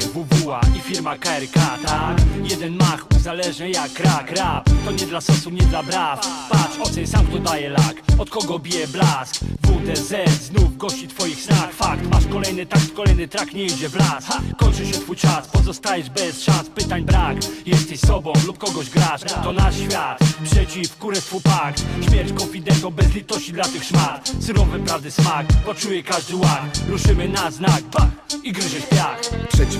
WWA i firma KRK, tak? Jeden mach uzależnia jak rak, rap. To nie dla sosu, nie dla braw. Patrz, oceń sam kto daje lak. Od kogo bije blask? WDZ znów gości twoich snach Fakt, masz kolejny takt, kolejny track nie idzie w las. Ha, Kończy się twój czas, pozostajesz bez szans. Pytań brak, jesteś sobą lub kogoś grasz. To nasz świat, przeciw kurestwu pakt. Śmierć konfidentą bez litości dla tych szmat. Syrowy prawdy smak, poczuje każdy łak Ruszymy na znak, bach i gryziesz piach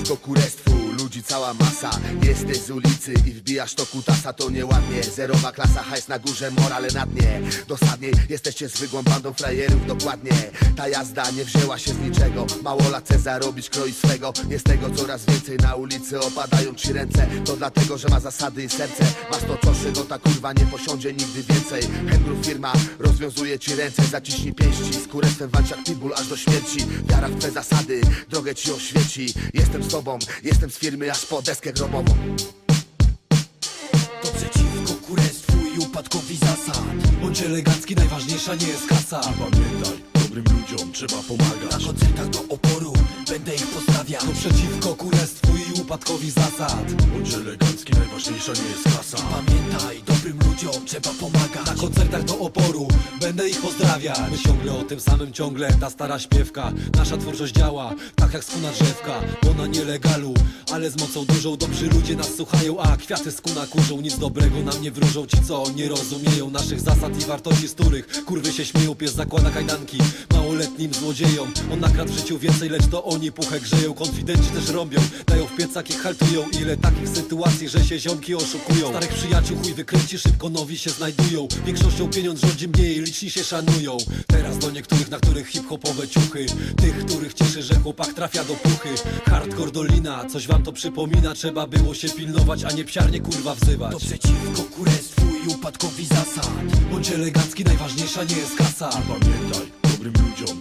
Przeciwko kurestwu ludzi cała masa. Jesteś z ulicy i wbijasz to kutasa To nieładnie, zerowa klasa, hajs na górze, morale na dnie Dosadniej, jesteście zwykłą bandą frajerów, dokładnie. Ta jazda nie wzięła się z niczego. Mało lat chce zarobić, kroi swego. Jest tego coraz więcej na ulicy, opadają ci ręce. To dlatego, że ma zasady i serce. Masz to coszy, no ta kurwa nie posiądzie nigdy więcej. Hengrów firma rozwiązuje ci ręce. Zaciśnij pięści, z kurestwem walcz jak pitbull aż do śmierci. Wiara w twe zasady, drogę ci oświeci. Jestem z jestem z firmy aż po deskę grobową. To przeciwko kurestwu i upadkowi zasad. Bądź elegancki, najważniejsza nie jest kasa. Pamiętaj, dobrym ludziom trzeba Na pomagać koncertach do oporu będę ich pozdrawiał To przeciwko kurestwu i upadkowi zasad. Bądź elegancki, najważniejsza nie jest kasa. Pamiętaj, dobrym ludziom trzeba pomagać. Na koncertach do oporu będę ich pozdrawiać. My ciągle o tym samym, ciągle ta stara śpiewka. Nasza twórczość działa, tak jak skuna drzewka Bo na nielegalu, ale z mocą dużą Dobrzy ludzie nas słuchają, a kwiaty skuna kurzą. Nic dobrego nam nie wróżą ci, co nie rozumieją Naszych zasad i wartości, z których kurwy się śmieją. Pies zakłada kajdanki małoletnim złodziejom On nakradł w życiu więcej, lecz to oni puchę grzeją Konfidenci też robią, dają w piecach i haltują. Ile takich sytuacji, że się ziomki oszukują. Starych przyjaciół chuj wykręci, szybko nowi się znajdują. Większością pieniądz rządzi mniej, liczni się szanują. Teraz do niektórych, na których hip-hopowe ciuchy. Tych, których cieszy, że chłopak trafia do puchy. Hardcore dolina, coś wam to przypomina. Trzeba było się pilnować, a nie psiarnie kurwa wzywać. To przeciwko kurestwu i upadkowi zasad. Bądź elegancki, najważniejsza nie jest kasa. Pamiętaj,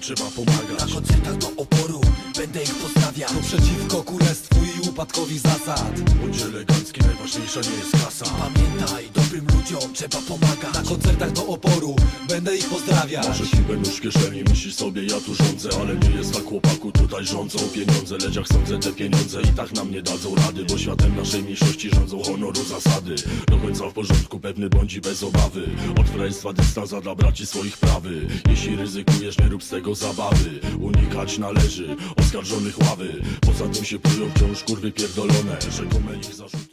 trzeba Na pomagać koncertach do oporu będę ich pozdrawiał To przeciwko kurestwu i upadkowi zasad. Bądź elegancki, najważniejsza nie jest kasa. Pamiętaj, dobrym ludziom trzeba pomagać. Na koncertach do oporu będę ich pozdrawiać. Masz siłę nóż w kieszeni, myślisz sobie ja tu rządzę. Ale nie jest tak chłopaku, tutaj rządzą pieniądze. Jak sądzę te pieniądze i tak nam nie dadzą rady Bo światem naszej mniejszości rządzą honoru zasady. Do końca w porządku, pewny bądź i bez obawy. Od frajerstwa dystans, a dla braci swoich prawy. Jeśli ryzykujesz, nie rób z tego zabawy. Unikać należy oskarżonych ławy. Poza tym się plują wciąż kurwy pierdolone Rzekome ich zarzuty